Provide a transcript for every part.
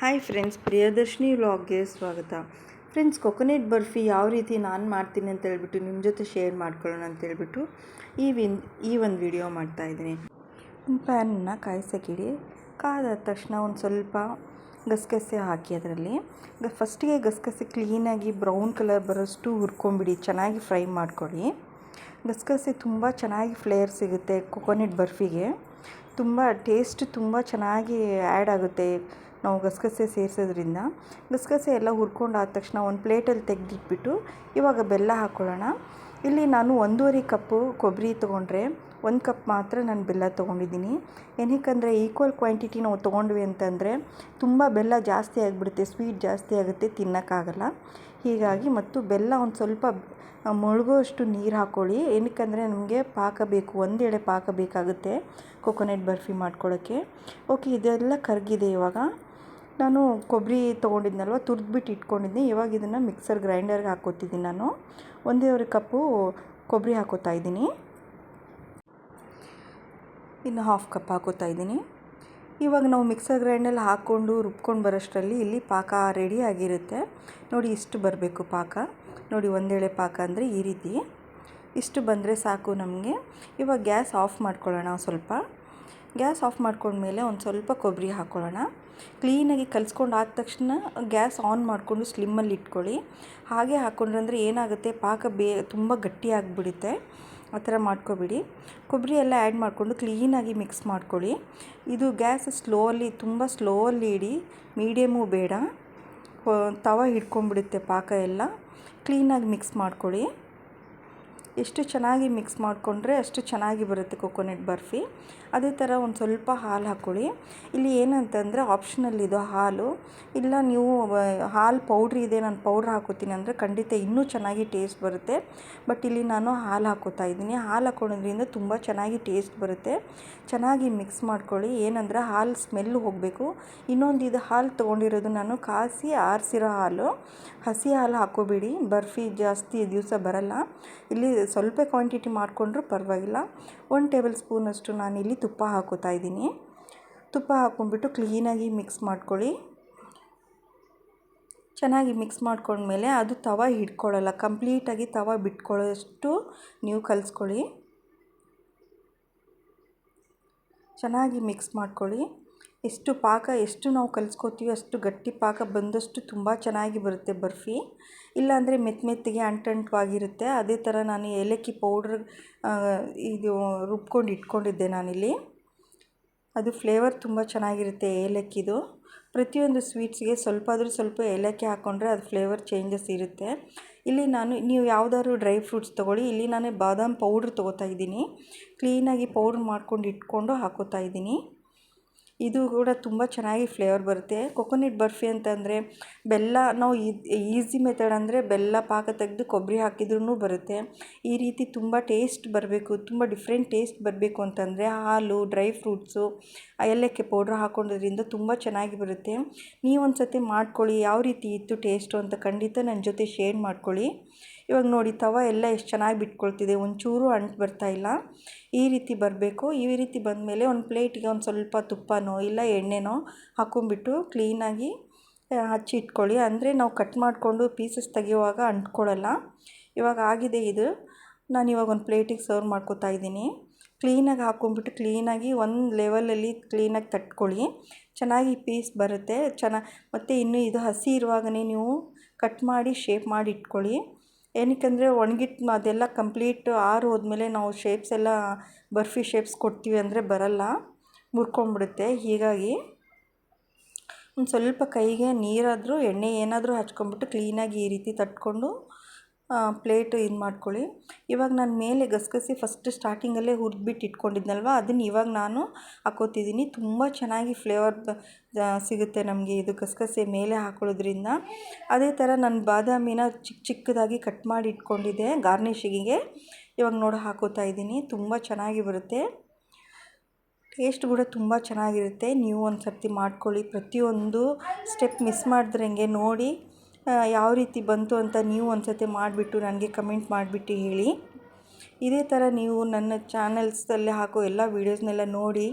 Hi friends Priyadarshini ವ್ಲಾಗ್ಗೆ ಸ್ವಾಗತ. Friends coconut barfi ಯಾವ ರೀತಿ ನಾನು ಮಾಡ್ತೀನಿ ಅಂತ ಹೇಳ್ಬಿಟ್ಟು ನಿಮ್ಮ ಜೊತೆ ಶೇರ್ ಮಾಡ್ಕೊಳ್ಳೋಣ ಅಂತ ಹೇಳ್ಬಿಟ್ಟು ಈ ವಿನ್, ಈ ಒಂದು ವಿಡಿಯೋ ಮಾಡ್ತಾ ಮಾಡ್ತಾಯಿದ್ದೀನಿ ಪ್ಯಾನನ್ನು ಕಾಯಿಸೋಕ್ಕಿಡಿ. ಕಾದ ತಕ್ಷಣ ಒಂದು ಸ್ವಲ್ಪ ಗಸಗಸೆ ಹಾಕಿ ಅದರಲ್ಲಿ. ಫಸ್ಟಿಗೆ ಗಸಗಸೆ ಕ್ಲೀನಾಗಿ ಬ್ರೌನ್ ಕಲರ್ ಬರೋಷ್ಟು ಹುರ್ಕೊಂಬಿಡಿ, ಚೆನ್ನಾಗಿ ಫ್ರೈ ಮಾಡ್ಕೊಳ್ಳಿ. ಗಸಗಸೆ ತುಂಬ ಚೆನ್ನಾಗಿ ಫ್ಲೇವರ್ ಸಿಗುತ್ತೆ ಕೊಕೊನೆಟ್ ಬರ್ಫಿಗೆ. ತುಂಬ ಟೇಸ್ಟ್ ತುಂಬ ಚೆನ್ನಾಗಿ ಆ್ಯಡ್ ಆಗುತ್ತೆ. ನಾವು ಗಸಗಸೆ ಸೇರಿಸೋದ್ರಿಂದ ಗಸಗಸೆ ಎಲ್ಲ ಹುರ್ಕೊಂಡಾದ ತಕ್ಷಣ ಒಂದು ಪ್ಲೇಟಲ್ಲಿ ತೆಗೆದಿಟ್ಬಿಟ್ಟು ಇವಾಗ ಬೆಲ್ಲ ಹಾಕ್ಕೊಳ್ಳೋಣ ಇಲ್ಲಿ ನಾನು ಒಂದೂವರೆ ಕಪ್ಪು ಕೊಬ್ಬರಿ ತೊಗೊಂಡ್ರೆ ಒಂದು ಕಪ್ ಮಾತ್ರ ನಾನು ಬೆಲ್ಲ ತೊಗೊಂಡಿದ್ದೀನಿ. ಏನಕ್ಕೆಂದರೆ ಈಕ್ವಲ್ ಕ್ವಾಂಟಿಟಿ ನಾವು ತೊಗೊಂಡ್ವಿ ಅಂತಂದರೆ ತುಂಬ ಬೆಲ್ಲ ಜಾಸ್ತಿ ಆಗಿಬಿಡುತ್ತೆ, ಸ್ವೀಟ್ ಜಾಸ್ತಿ ಆಗುತ್ತೆ, ತಿನ್ನೋಕ್ಕಾಗಲ್ಲ. ಹೀಗಾಗಿ ಮತ್ತು ಬೆಲ್ಲ ಒಂದು ಸ್ವಲ್ಪ ಮುಳುಗೋಷ್ಟು ನೀರು ಹಾಕ್ಕೊಳ್ಳಿ ಏನಕ್ಕಂದರೆ ನಮಗೆ ಪಾಕ ಬೇಕು ಒಂದೆಡೆ ಪಾಕ ಬೇಕಾಗುತ್ತೆ, ಕೊಕೊನೆಟ್ ಬರ್ಫಿ ಮಾಡ್ಕೊಳ್ಳೋಕ್ಕೆ. ಓಕೆ, ಇದೆಲ್ಲ ಕರಗಿದೆ ಇವಾಗ. ನಾನು ಕೊಬ್ಬರಿ ತೊಗೊಂಡಿದ್ನಲ್ವ, ತುರಿದ್ಬಿಟ್ಟು ಇಟ್ಕೊಂಡಿದ್ದೆ ಇವಾಗ ಇದನ್ನು ಮಿಕ್ಸರ್ ಗ್ರೈಂಡರ್ಗೆ ಹಾಕೋತಿದ್ದೀನಿ ನಾನು. ಒಂದೇವರೆ ಕಪ್ಪು ಕೊಬ್ಬರಿ ಹಾಕೋತಾ ಇದ್ದೀನಿ. ಇನ್ನು ಹಾಫ್ ಕಪ್ ಹಾಕೋತಾ ಇದ್ದೀನಿ. ಇವಾಗ ನಾವು ಮಿಕ್ಸರ್ ಗ್ರೈಂಡಲ್ಲಿ ಹಾಕ್ಕೊಂಡು ರುಬ್ಕೊಂಡು ಬರೋಷ್ಟರಲ್ಲಿ ಇಲ್ಲಿ ಪಾಕ ರೆಡಿ ಆಗಿರುತ್ತೆ. ನೋಡಿ ಇಷ್ಟು ಬರಬೇಕು ಪಾಕ. ನೋಡಿ ಒಂದೇಳೆ ಪಾಕ ಅಂದರೆ ಈ ರೀತಿ. ಇಷ್ಟು ಬಂದರೆ ಸಾಕು ನಮಗೆ. ಇವಾಗ ಗ್ಯಾಸ್ ಆಫ್ ಮಾಡ್ಕೊಳ್ಳೋಣ ಸ್ವಲ್ಪ. ಗ್ಯಾಸ್ ಆಫ್ ಮಾಡ್ಕೊಂಡ್ಮೇಲೆ ಒಂದು ಸ್ವಲ್ಪ ಕೊಬ್ಬರಿ ಹಾಕ್ಕೊಳ್ಳೋಣ ಕ್ಲೀನಾಗಿ ಕಲಿಸ್ಕೊಂಡು ಆದ ತಕ್ಷಣ ಗ್ಯಾಸ್ ಆನ್ ಮಾಡಿಕೊಂಡು ಸ್ಲಿಮ್ಮಲ್ಲಿ ಇಟ್ಕೊಳ್ಳಿ. ಹಾಗೆ ಹಾಕ್ಕೊಂಡ್ರೆ ಅಂದರೆ ಏನಾಗುತ್ತೆ? ಪಾಕ ಬೇ ತುಂಬ ಗಟ್ಟಿ ಆಗಿಬಿಡುತ್ತೆ. ಆ ಥರ ಮಾಡ್ಕೊಬಿಡಿ. ಕೊಬ್ಬರಿ ಎಲ್ಲ ಆ್ಯಡ್ ಮಾಡಿಕೊಂಡು ಕ್ಲೀನಾಗಿ ಮಿಕ್ಸ್ ಮಾಡ್ಕೊಳ್ಳಿ. ಇದು ಗ್ಯಾಸ್ ಸ್ಲೋಲಿ ತುಂಬ ಸ್ಲೋಲಿ ಇಡಿ. ಮೀಡಿಯಮು ಬೇಡ. ತವ ಹಿಡ್ಕೊಂಡ್ಬಿಡುತ್ತೆ ಪಾಕ ಎಲ್ಲ. ಕ್ಲೀನಾಗಿ ಮಿಕ್ಸ್ ಮಾಡ್ಕೊಳ್ಳಿ. ಎಷ್ಟು ಚೆನ್ನಾಗಿ ಮಿಕ್ಸ್ ಮಾಡಿಕೊಂಡ್ರೆ ಅಷ್ಟು ಚೆನ್ನಾಗಿ ಬರುತ್ತೆ ಕೊಕೊನೆಟ್ ಬರ್ಫಿ. ಅದೇ ಥರ ಒಂದು ಸ್ವಲ್ಪ ಹಾಲು ಹಾಕ್ಕೊಳ್ಳಿ. ಇಲ್ಲಿ ಏನಂತಂದರೆ ಆಪ್ಷನಲ್ ಇದು ಹಾಲು. ಇಲ್ಲ ನೀವು, ಹಾಲು ಪೌಡ್ರ್ ಇದೆ, ನಾನು ಪೌಡ್ರ್ ಹಾಕೋತೀನಿ ಅಂದರೆ ಖಂಡಿತ ಇನ್ನೂ ಚೆನ್ನಾಗಿ ಟೇಸ್ಟ್ ಬರುತ್ತೆ. ಬಟ್ ಇಲ್ಲಿ ನಾನು ಹಾಲು ಹಾಕೋತಾ ಇದ್ದೀನಿ. ಹಾಲು ಹಾಕೊಳೋದ್ರಿಂದ ತುಂಬ ಚೆನ್ನಾಗಿ ಟೇಸ್ಟ್ ಬರುತ್ತೆ. ಚೆನ್ನಾಗಿ ಮಿಕ್ಸ್ ಮಾಡ್ಕೊಳ್ಳಿ. ಏನಂದರೆ ಹಾಲು ಸ್ಮೆಲ್ ಹೋಗಬೇಕು. ಇನ್ನೊಂದು ಇದು ಹಾಲು ತೊಗೊಂಡಿರೋದು ನಾನು ಕಾಸಿ ಆರಿಸಿರೋ ಹಾಲು. ಹಸಿ ಹಾಲು ಹಾಕೋಬೇಡಿ ಬರ್ಫಿ ಜಾಸ್ತಿ ದಿವಸ ಬರಲ್ಲ. ಇಲ್ಲಿ ಸ್ವಲ್ಪ ಕ್ವಾಂಟಿಟಿ ಮಾಡಿಕೊಂಡ್ರೂ ಪರವಾಗಿಲ್ಲ. ಒಂದು ಟೇಬಲ್ ಸ್ಪೂನಷ್ಟು ನಾನಿಲ್ಲಿ ತುಪ್ಪ ಹಾಕೋತಾ ಇದ್ದೀನಿ. ತುಪ್ಪ ಹಾಕ್ಕೊಂಡ್ಬಿಟ್ಟು ಕ್ಲೀನಾಗಿ ಮಿಕ್ಸ್ ಮಾಡ್ಕೊಳ್ಳಿ. ಚೆನ್ನಾಗಿ ಮಿಕ್ಸ್ ಮಾಡ್ಕೊಂಡ್ಮೇಲೆ ಅದು ತವ ಹಿಡ್ಕೊಳ್ಳಲ್ಲ ಕಂಪ್ಲೀಟಾಗಿ ತವ ಬಿಟ್ಕೊಳ್ಳೋಷ್ಟು ನೀವು ಕಲಿಸ್ಕೊಳ್ಳಿ. ಚೆನ್ನಾಗಿ ಮಿಕ್ಸ್ ಮಾಡ್ಕೊಳ್ಳಿ. ಎಷ್ಟು ಪಾಕ, ಎಷ್ಟು ನಾವು ಕಲಿಸ್ಕೋತೀವಿ, ಅಷ್ಟು ಗಟ್ಟಿ ಪಾಕ ಬಂದಷ್ಟು ತುಂಬ ಚೆನ್ನಾಗಿ ಬರುತ್ತೆ ಬರ್ಫಿ. ಇಲ್ಲಾಂದರೆ ಮೆತ್ತ ಮೆತ್ತಗೆ ಅಂಟಂಟವಾಗಿರುತ್ತೆ. ಅದೇ ಥರ ನಾನು ಏಲಕ್ಕಿ ಪೌಡ್ರ್ ಇದು ರುಬ್ಕೊಂಡು ಇಟ್ಕೊಂಡಿದ್ದೆ ನಾನಿಲ್ಲಿ. ಅದು ಫ್ಲೇವರ್ ತುಂಬ ಚೆನ್ನಾಗಿರುತ್ತೆ ಏಲಕ್ಕಿದು. ಪ್ರತಿಯೊಂದು ಸ್ವೀಟ್ಸ್ಗೆ ಸ್ವಲ್ಪ ಆದರೂ ಸ್ವಲ್ಪ ಏಲಕ್ಕಿ ಹಾಕ್ಕೊಂಡ್ರೆ ಅದು ಫ್ಲೇವರ್ ಚೇಂಜಸ್ ಇರುತ್ತೆ. ಇಲ್ಲಿ ನಾನು, ನೀವು ಯಾವುದಾದ್ರು ಡ್ರೈ ಫ್ರೂಟ್ಸ್ ತೊಗೊಳ್ಳಿ. ಇಲ್ಲಿ ನಾನು ಬಾದಾಮ್ ಪೌಡ್ರ್ ತೊಗೋತಾ ಇದ್ದೀನಿ. ಕ್ಲೀನಾಗಿ ಪೌಡ್ರ್ ಮಾಡ್ಕೊಂಡು ಇಟ್ಕೊಂಡು ಹಾಕೋತಾ ಇದ್ದೀನಿ. ಇದು ಕೂಡ ತುಂಬ ಚೆನ್ನಾಗಿ ಫ್ಲೇವರ್ ಬರುತ್ತೆ. ಕೊಕೊನೆಟ್ ಬರ್ಫಿ ಅಂತಂದರೆ ಬೆಲ್ಲ, ನಾವು ಈಸಿ ಮೆಥಡ್ ಅಂದರೆ ಬೆಲ್ಲ ಪಾಕ ತೆಗೆದು ಕೊಬ್ಬರಿ ಹಾಕಿದ್ರೂ ಬರುತ್ತೆ. ಈ ರೀತಿ ತುಂಬ ಟೇಸ್ಟ್ ಬರಬೇಕು, ತುಂಬ ಡಿಫ್ರೆಂಟ್ ಟೇಸ್ಟ್ ಬರಬೇಕು ಅಂತಂದರೆ ಹಾಲು, ಡ್ರೈ ಫ್ರೂಟ್ಸು, ಏಲಕ್ಕಿ ಪೌಡ್ರ್ ಹಾಕ್ಕೊಳ್ಳೋದ್ರಿಂದ ತುಂಬ ಚೆನ್ನಾಗಿ ಬರುತ್ತೆ. ನೀವು ಒಂದು ಸತಿ ಮಾಡ್ಕೊಳ್ಳಿ, ಯಾವ ರೀತಿ ಇತ್ತು ಟೇಸ್ಟು ಅಂತ ಖಂಡಿತ ನನ್ನ ಜೊತೆ ಶೇರ್ ಮಾಡ್ಕೊಳ್ಳಿ. ಇವಾಗ ನೋಡಿ, ತವ ಎಲ್ಲ ಎಷ್ಟು ಚೆನ್ನಾಗಿ ಬಿಟ್ಕೊಳ್ತಿದೆ. ಒಂಚೂರು ಅಂಟು ಇಲ್ಲ. ಈ ರೀತಿ ಬರಬೇಕು. ಈ ರೀತಿ ಬಂದಮೇಲೆ ಒಂದು ಪ್ಲೇಟಿಗೆ ಒಂದು ಸ್ವಲ್ಪ ತುಪ್ಪನೋ ಇಲ್ಲ ಎಣ್ಣೆನೋ ಹಾಕೊಂಡ್ಬಿಟ್ಟು ಕ್ಲೀನಾಗಿ ಹಚ್ಚಿ ಇಟ್ಕೊಳ್ಳಿ. ಅಂದರೆ ನಾವು ಕಟ್ ಮಾಡಿಕೊಂಡು ಪೀಸಸ್ ತೆಗೆಯುವಾಗ ಅಂಟ್ಕೊಳ್ಳಲ್ಲ. ಇವಾಗ ಆಗಿದೆ ಇದು. ನಾನು ಇವಾಗ ಒಂದು ಪ್ಲೇಟಿಗೆ ಸರ್ವ್ ಮಾಡ್ಕೋತಾ ಇದ್ದೀನಿ. ಕ್ಲೀನಾಗಿ ಹಾಕೊಂಡ್ಬಿಟ್ಟು ಕ್ಲೀನಾಗಿ ಒಂದು ಲೆವೆಲಲ್ಲಿ ಕ್ಲೀನಾಗಿ ತಟ್ಕೊಳ್ಳಿ. ಚೆನ್ನಾಗಿ ಪೀಸ್ ಬರುತ್ತೆ. ಚೆನ್ನಾಗಿ, ಮತ್ತು ಇನ್ನು ಇದು ಹಸಿ ಇರುವಾಗಲೇ ನೀವು ಕಟ್ ಮಾಡಿ ಶೇಪ್ ಮಾಡಿ ಇಟ್ಕೊಳ್ಳಿ. ಏನಕ್ಕಂದರೆ ಒಣಗಿಟ್ ಅದೆಲ್ಲ ಕಂಪ್ಲೀಟ್ ಆರು ಹೋದ್ಮೇಲೆ ನಾವು ಶೇಪ್ಸ್ ಎಲ್ಲ ಬರ್ಫಿ ಶೇಪ್ಸ್ ಕೊಡ್ತೀವಿ ಅಂದರೆ ಬರಲ್ಲ ಮುರ್ಕೊಂಡ್ಬಿಡುತ್ತೆ ಹೀಗಾಗಿ ಒಂದು ಸ್ವಲ್ಪ ಕೈಗೆ ನೀರಾದರೂ ಎಣ್ಣೆ ಏನಾದರೂ ಹಚ್ಕೊಂಬಿಟ್ಟು ಕ್ಲೀನಾಗಿ ಈ ರೀತಿ ತಟ್ಕೊಂಡು ಪ್ಲೇಟು ಇದು ಮಾಡ್ಕೊಳ್ಳಿ. ಇವಾಗ ನಾನು ಮೇಲೆ ಗಸಗಸೆ ಫಸ್ಟ್ ಸ್ಟಾರ್ಟಿಂಗಲ್ಲೇ ಹುರಿದ್ಬಿಟ್ಟು ಇಟ್ಕೊಂಡಿದ್ನಲ್ವ? ಅದನ್ನು ಇವಾಗ ನಾನು ಹಾಕೋತಿದ್ದೀನಿ ತುಂಬ ಚೆನ್ನಾಗಿ ಫ್ಲೇವರ್ ಸಿಗುತ್ತೆ ನಮಗೆ ಇದು ಗಸಗಸೆ ಮೇಲೆ ಹಾಕೊಳ್ಳೋದ್ರಿಂದ. ಅದೇ ಥರ ನಾನು ಬಾದಾಮಿನ ಚಿಕ್ಕ ಚಿಕ್ಕದಾಗಿ ಕಟ್ ಮಾಡಿ ಇಟ್ಕೊಂಡಿದ್ದೆ ಗಾರ್ನಿಷಿಗೆ ಇವಾಗ ನೋಡಿ ಹಾಕೋತಾ ಇದ್ದೀನಿ. ತುಂಬ ಚೆನ್ನಾಗಿ ಬರುತ್ತೆ. ಟೇಸ್ಟ್ ಕೂಡ ತುಂಬ ಚೆನ್ನಾಗಿರುತ್ತೆ. ನೀವು ಒಂದು ಸರ್ತಿ ಮಾಡ್ಕೊಳ್ಳಿ. ಪ್ರತಿಯೊಂದು ಸ್ಟೆಪ್ ಮಿಸ್ ಮಾಡಿದ್ರಂಗೆ ನೋಡಿ. ಯಾವ ರೀತಿ ಬಂತು ಅಂತ ನೀವು ಒಂದು ಸತಿ ಮಾಡಿಬಿಟ್ಟು ನನಗೆ ಕಮೆಂಟ್ ಮಾಡಿಬಿಟ್ಟು ಹೇಳಿ. ಇದೇ ಥರ ನೀವು ನನ್ನ ಚಾನಲ್ಸಲ್ಲಿ ಹಾಕೋ ಎಲ್ಲ ವೀಡಿಯೋಸ್ನೆಲ್ಲ ನೋಡಿ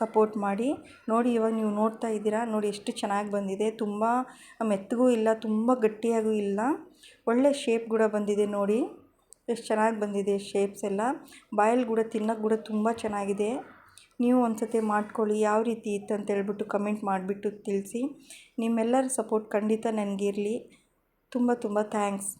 ಸಪೋರ್ಟ್ ಮಾಡಿ. ನೋಡಿ ಇವಾಗ ನೀವು ನೋಡ್ತಾ ಇದ್ದೀರಾ, ನೋಡಿ ಎಷ್ಟು ಚೆನ್ನಾಗಿ ಬಂದಿದೆ. ತುಂಬ ಮೆತ್ತಗೂ ಇಲ್ಲ, ತುಂಬ ಗಟ್ಟಿಯಾಗೂ ಇಲ್ಲ. ಒಳ್ಳೆ ಶೇಪ್ ಕೂಡ ಬಂದಿದೆ ನೋಡಿ. ಎಷ್ಟು ಚೆನ್ನಾಗಿ ಬಂದಿದೆ ಶೇಪ್ಸ್ ಎಲ್ಲ. ಬಾಯಲ್ಲಿ ಕೂಡ ತಿನ್ನೋಕೆ ಕೂಡ ತುಂಬ ಚೆನ್ನಾಗಿದೆ. ನೀವು ಒಂದು ಸತಿ ಮಾಡ್ಕೊಳ್ಳಿ, ಯಾವ ರೀತಿ ಇತ್ತು ಅಂತ ಹೇಳ್ಬಿಟ್ಟು ಕಮೆಂಟ್ ಮಾಡಿಬಿಟ್ಟು ತಿಳಿಸಿ. ನಿಮ್ಮೆಲ್ಲರ ಸಪೋರ್ಟ್ ಖಂಡಿತ ನನಗಿರಲಿ. ತುಂಬ ತುಂಬ ಥ್ಯಾಂಕ್ಸ್